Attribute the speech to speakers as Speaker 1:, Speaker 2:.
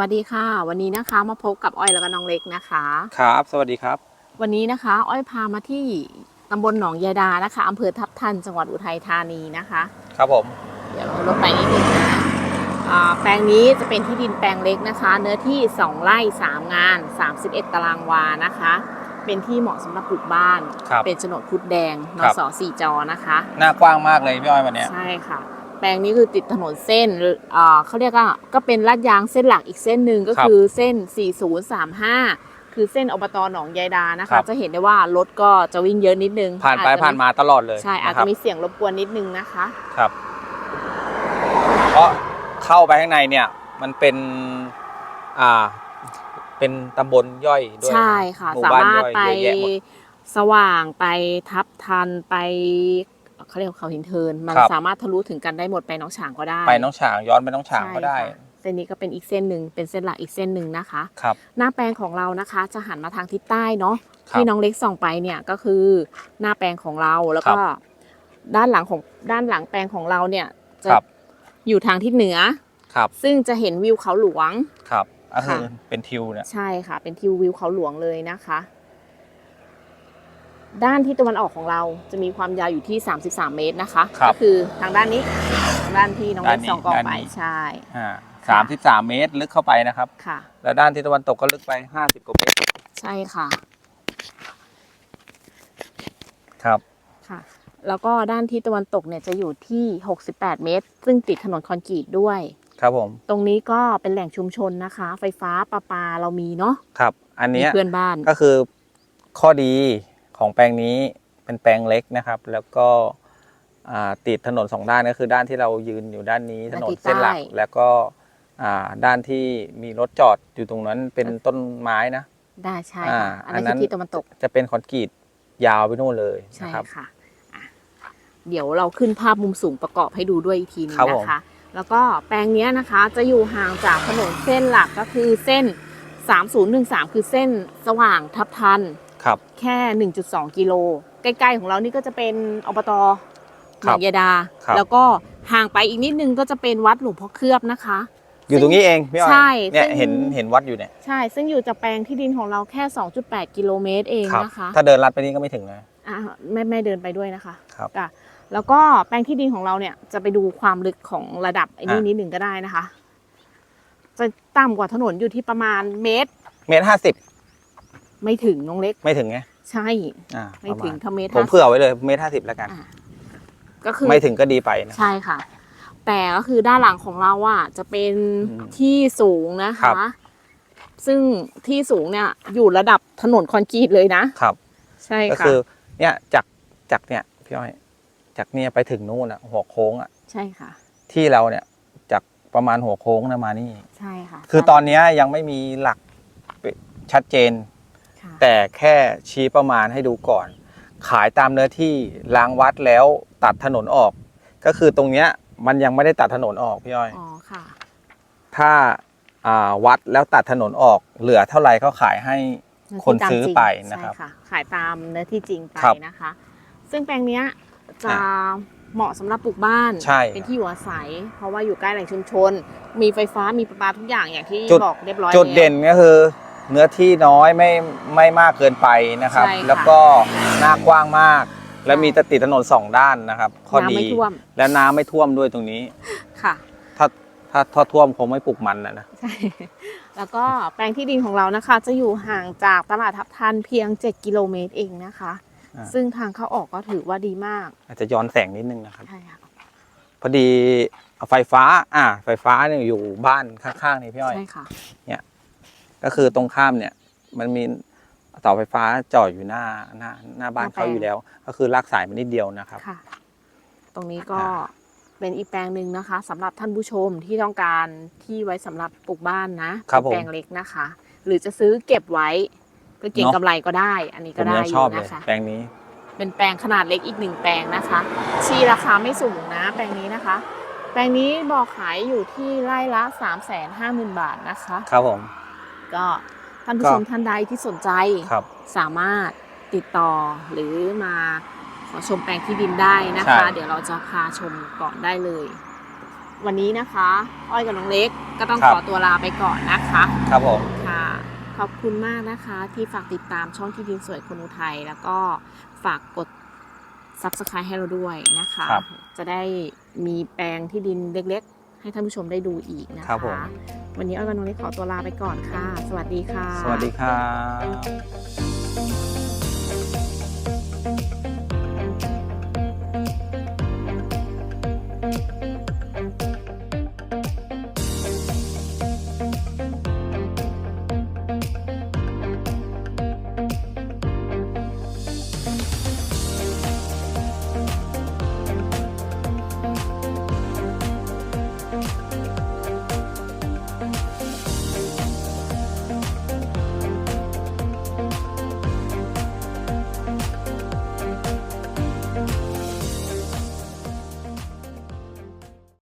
Speaker 1: วัสดีค่ะ วันนี้นะคะมาพบกับอ้อยแล้วก็น้องเล็กนะคะ
Speaker 2: ครับ สวัสดีครับ
Speaker 1: วันนี้นะคะ อ้อยพามาที่ตำบลหนองยายดานะคะอำเภอทับทันจังหวัดอุทัยธานีนะคะ
Speaker 2: ครับผม
Speaker 1: เดี๋ยวเราลดไปนิดนึงนะอ่าแปลงนี้จะเป็นที่ดินแปลงเล็กนะคะ เนื้อที่ 2 ไร่ 3 งาน 31 ตารางวานะคะ เป็นที่เหมาะสำหรับปลูกบ้าน
Speaker 2: ครับ
Speaker 1: เป็นโฉนดพุดแดงน
Speaker 2: ครับ
Speaker 1: สสี่จอนะคะ
Speaker 2: หน้ากว้างมากเลยพี่อ้อยวันเนี้ย
Speaker 1: ใช่ค่ะ แปลงนี้คือติดถนนเส้นอ่าเขาเรียกว่าก็เป็นลาดยางเส้นหลักอีกเส้นหนึ่งก็คือเส้น 4035 คือเส้นอบตหนองยายดานะคะจะเห็นได้ว่ารถก็จะวิ่งเยอะนิดนึง
Speaker 2: ผ่านไป
Speaker 1: อจจะ
Speaker 2: ผ่านมาตลอดเลย
Speaker 1: ใช่อาจ
Speaker 2: นครั
Speaker 1: จะ
Speaker 2: บ
Speaker 1: มีเสียงรบกวนนิดนึงนะคะ
Speaker 2: ครับเพราะเข้าไปข้างในเนี่ย มันเป็นอ่าเป็นตำบลย่อยด้วย
Speaker 1: ใช่ค่ะ
Speaker 2: หมู่
Speaker 1: สา
Speaker 2: บ้าน
Speaker 1: มารถ
Speaker 2: ย่อย
Speaker 1: ไป
Speaker 2: เยอะแยะหมด
Speaker 1: สว่างไปทับทันไป เขาเรียกว่าเขาหินเทิน มัน
Speaker 2: ครับ
Speaker 1: สามารถทะลุถึงกันได้หมดไปหน้องฉางก็ได้
Speaker 2: ไปน้องฉางย้อนไปน้องฉางก็ได้
Speaker 1: ใช่ค่ะเส้นนี้ก็เป็นอีกเส้นหนึ่งเป็นเส้นหลักอีกเส้นหนึ่งนะคะ
Speaker 2: ครับ
Speaker 1: หน้าแปลงของเรานะคะจะหันมาทางทิศใต้เนาะ
Speaker 2: ครับ
Speaker 1: ที่น้องเล็กส่องไปเนี่ยก็คือหน้าแปลงของเราแล้วก็
Speaker 2: ครับ
Speaker 1: ด้านหลังของด้านหลังแปลงของเราเนี่ยจะ
Speaker 2: ครับ
Speaker 1: อยู่ทางทิศเหนือ
Speaker 2: ครับ
Speaker 1: ซึ่งจะเห็นวิวเขาหลวง
Speaker 2: ครับก็คือ
Speaker 1: ค่ะ
Speaker 2: เป็นทิวเนี่ย
Speaker 1: ใช่ค่ะ เป็นทิววิวเขาหลวงเลยนะคะ ด้านที่ตะวันออกของเราจะมีความยาวอยู่ที่ 33 เมตรนะคะ
Speaker 2: ครับ
Speaker 1: ก็คือทางด้านนี้ทางด้านที่น้องเล็ก
Speaker 2: ด้านนี้
Speaker 1: ส่องกล้อง
Speaker 2: ด้าน
Speaker 1: ไป
Speaker 2: นี้
Speaker 1: ใช่
Speaker 2: อ่าสามสิบสามเมตรลึกเข้าไปนะครับ
Speaker 1: ค่ะ
Speaker 2: แล้วด้านทิศตะวันตกก็ลึกไปห้าสิบกว่าเมตร
Speaker 1: ใช่ค่ะ
Speaker 2: ครับ
Speaker 1: ค่ะ แล้วก็ด้านทิศตะวันตกเนี่ยจะอยู่ที่ 68 เมตร ซึ่งติดถนนคอนกรีตด้วย
Speaker 2: ครับผม
Speaker 1: ตรงนี้ก็เป็นแหล่งชุมชนนะคะ ไฟฟ้าประปาเรามีเนาะ
Speaker 2: ครับ อัน
Speaker 1: มี
Speaker 2: เนี้ย
Speaker 1: เพื่อนบ้าน
Speaker 2: ก็คือข้อดี ของแปลงนี้เป็นแปลงเล็กนะครับ แล้วก็อ่าติดถนนสองด้านก็คือด้านที่เรายืนอยู่ด้านนี้ถ
Speaker 1: ด้าน
Speaker 2: นน
Speaker 1: ทิศ
Speaker 2: เส้นหลัก
Speaker 1: ใต้
Speaker 2: แล้วก็อ่าด้านที่มีรถจอดอยู่ตรงนั้นเป็นต้นไม้นะ
Speaker 1: ได้ใช่
Speaker 2: อ่า
Speaker 1: ค่ะอัน
Speaker 2: อันนั้
Speaker 1: นั้น
Speaker 2: น
Speaker 1: คือทิศตะวันตก
Speaker 2: จะเป็นคอนกรีตยาวไปนู่นเลย
Speaker 1: ใช่
Speaker 2: นะครับ
Speaker 1: ค่ะอะเดี๋ยวเราขึ้นภาพมุมสูงประกอบให้ดูด้วยอีกทีนึง
Speaker 2: ครับผม
Speaker 1: นะคะ แล้วก็แปลงเนี้ยนะคะจะอยู่ห่างจากถนนเส้นหลักก็คือเส้น 3013 คือเส้นสว่างทับทัน
Speaker 2: ครับ
Speaker 1: แค่ 1.2 กิโล ใกล้ๆของเรานี่ก็จะเป็นอบตห
Speaker 2: คนรั
Speaker 1: อบงยายดา
Speaker 2: ครับ
Speaker 1: แล้วก็ห่างไปอีกนิดนึงก็จะเป็นวัดหลวงพ่อเคลือบนะคะ
Speaker 2: อยู่ตรงนี้เองพี่อ้อย
Speaker 1: ใช่
Speaker 2: เนี่ย
Speaker 1: ซึ่ง
Speaker 2: เห็นเห็นวัดอยู่เนี่ย
Speaker 1: ใช่ ซึ่งอยู่จากแปลงที่ดินของเราแค่ 2.8 กิโลเมตรเอง
Speaker 2: ครับ
Speaker 1: นะคะ
Speaker 2: ถ้าเดินลัดไปนี่ก็ไม่ถึงนะ
Speaker 1: อะไม่ไม่เดินไปด้วยนะคะ
Speaker 2: ครับ
Speaker 1: จ้ะแล้วก็แปลงที่ดินของเราเนี่ยจะไปดูความลึกของระดับไอ้นี่
Speaker 2: อะ
Speaker 1: นิดหนึ่งก็ได้นะคะ จะต่ำกว่าถนนอยู่ที่ประมาณเมตร
Speaker 2: เมตรห้าสิบ
Speaker 1: ไม่ถึงน้องเล็ก
Speaker 2: ไม่ถึงไง
Speaker 1: ใช่
Speaker 2: อ่า
Speaker 1: ไม่
Speaker 2: ประาณ
Speaker 1: ถึงถ้าเมตร
Speaker 2: ผม
Speaker 1: ห้า
Speaker 2: เผื่อไว้เลยเมตรห้าสิบแล้วกัน
Speaker 1: อะก็คือ
Speaker 2: ไม่ถึงก็ดีไปนะ
Speaker 1: ใช่ค่ะ แต่ก็คือด้านหลังของเราอะจะเป็น
Speaker 2: อืม
Speaker 1: ที่สูงนะ
Speaker 2: ครั
Speaker 1: คะ
Speaker 2: บ
Speaker 1: ซึ่งที่สูงเนี่ยอยู่ระดับถนนคอนกรีตเลยนะ
Speaker 2: ครับ
Speaker 1: ใช่
Speaker 2: ก็
Speaker 1: ค่ะ
Speaker 2: คือ เนี่ยจากจากเนี่ยพี่อ้อยจากเนี่ยไปถึงนู่นอะหัวโค้งอะ
Speaker 1: ใช่ค่ะ
Speaker 2: ที่เราเนี่ยจากประมาณหัวโค้งนะมานี่
Speaker 1: ใช่ค่ะ
Speaker 2: คือตอนเนี้ยยังไม่มีหลักชัดเจน
Speaker 1: ค่ะ
Speaker 2: แต่แค่ชี้ประมาณให้ดูก่อน ขายตามเนื้อที่ล้างวัดแล้วตัดถนนออก ก็คือตรงเนี้ยมันยังไม่ได้ตัดถนนออกพี่อ้อย
Speaker 1: อ๋อค่ะ
Speaker 2: ถ้าอ่าวัดแล้วตัดถนนออก เหลือเท่าไหร่เขาขายให้ คนซื้อไปนะครับ
Speaker 1: ใช่ค่ะขายตามเนื้อที่จริงไป
Speaker 2: ครับ
Speaker 1: นะคะ ซึ่งแปลงเนี้ยจะ
Speaker 2: อ่
Speaker 1: เหมาะสำหรับปลูกบ้าน
Speaker 2: ใช่
Speaker 1: เป็นที่อยู่อาศัย เพราะว่าอยู่ใกล้แหล่งชุมชน มีไฟฟ้ามีประปาทุกอย่างอย่างที่
Speaker 2: จุด
Speaker 1: บอกเรียบร้อย
Speaker 2: จุด
Speaker 1: แล้ว
Speaker 2: เด่นก็คือ เนื้อที่น้อยไม่ไม่มากเกินไปนะครับ
Speaker 1: ใช่ค่ะ
Speaker 2: แล้วก็หน้ากว้างมาก และ
Speaker 1: ใช่
Speaker 2: มีติดถนนสองด้านนะครับ ข้อ
Speaker 1: น้ำ
Speaker 2: ดี
Speaker 1: ไม่ท่วม
Speaker 2: และน้ำไม่ท่วมด้วยตรงนี้
Speaker 1: ค่ะ
Speaker 2: ถ้าถ้าถ้าท่วมคงไม่ปลูกมันนะนะ
Speaker 1: ใช่ แล้วก็แปลงที่ดินของเรานะคะ จะอยู่ห่างจากตลาดทับทันเพียง 7 กิโลเมตรเองนะคะ
Speaker 2: อ่า
Speaker 1: ซึ่งทางเข้าออกก็ถือว่าดีมาก
Speaker 2: อาจจะย้อนแสงนิดนึงนะครับ
Speaker 1: ใช่ค่ะ
Speaker 2: พอดีไฟฟ้า อ่า ไฟฟ้าเนี่ยอยู่บ้านข้างๆนี่พี่อ้อย
Speaker 1: ใช่ค่ะ
Speaker 2: ก็คือตรงข้ามเนี่ย มันมีเสาไฟฟ้าจอดอยู่หน้าหน้าหน้าบ้าน
Speaker 1: หน้าแปลง
Speaker 2: เขาอยู่แล้ว ก็คือลากสายมานิดเดียวนะครับ
Speaker 1: ค่ะ ตรงนี้ก็
Speaker 2: อ่า
Speaker 1: เป็นอีกแปลงหนึ่งนะคะสำหรับท่านผู้ชมที่ต้องการที่ไว้สำหรับปลูกบ้านนะครับเป็นแปลงเล็กนะคะ หรือจะซื้อเก็บไว้เพื่อเก็ง
Speaker 2: เนอะ
Speaker 1: กำไรก็ได้ อันนี้
Speaker 2: ผ
Speaker 1: ก็
Speaker 2: ม
Speaker 1: ได้
Speaker 2: ยัง
Speaker 1: อ
Speaker 2: ชอยู่บเลย
Speaker 1: นะคะ
Speaker 2: แปลงนี้
Speaker 1: เป็นแปลงขนาดเล็กอีกหนึ่งแปลงนะคะชีราคาไม่สูงนะ แปลงนี้นะคะ แปลงนี้บอกขายอยู่ที่ไร่ละ3 5 0 0 0 0บาทนะคะ
Speaker 2: ครับผม
Speaker 1: ก็ท่านผู้ชมท่านใดที่สนใจ
Speaker 2: ครับ
Speaker 1: สามารถติดต่อหรือมาขอชมแปลงที่ดินได้นะ
Speaker 2: ใช่
Speaker 1: คะเดี๋ยวเราจะพาชมก่อนได้เลย วันนี้นะคะ อ้อยกับน้องเล็กก็ต้อง
Speaker 2: ครับ
Speaker 1: ขอตัวลาไปก่อนนะคะ
Speaker 2: ครับผม
Speaker 1: ค่ะขอบคุณมากนะคะที่ฝากติดตามช่องที่ดินสวยคนอุทัยแล้วก็ฝากกด subscribe ให้เราด้วยนะคะ
Speaker 2: ครับ
Speaker 1: จะได้มีแปลงที่ดินเล็กๆ ให้ท่านผู้ชมได้ดูอีกนะ
Speaker 2: ครั
Speaker 1: คะ
Speaker 2: บผม
Speaker 1: วันนี้อ้อยกับน้ยขอตัวลาไปก่อนค่ะ สวัสดีค่ะ
Speaker 2: สวัสดีครับ